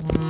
সর্বস্ব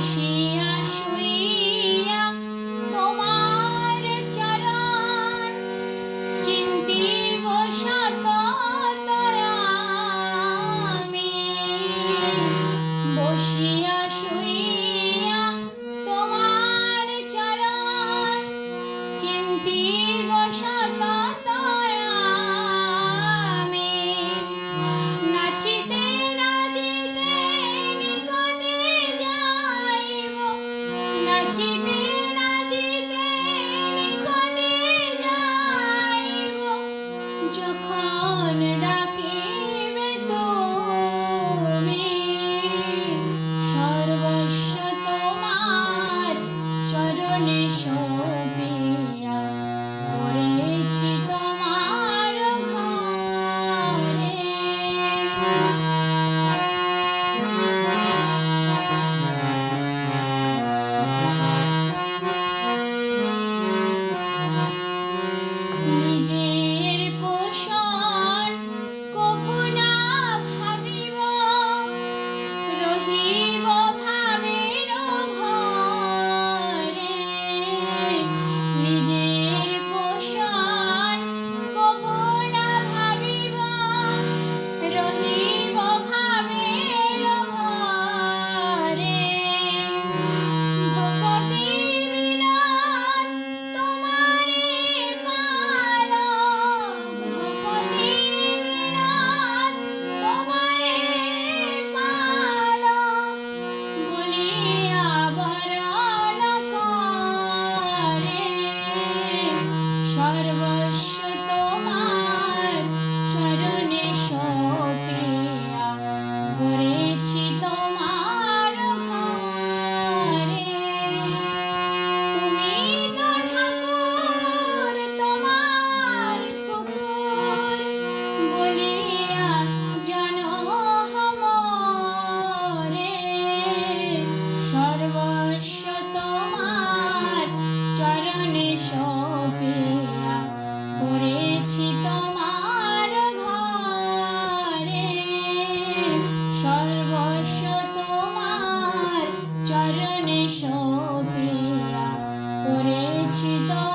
she সপিয়া করেছি তোমার ঘরে। সর্বস্ব তোমার চরণে সপিয়া করেছি তোমার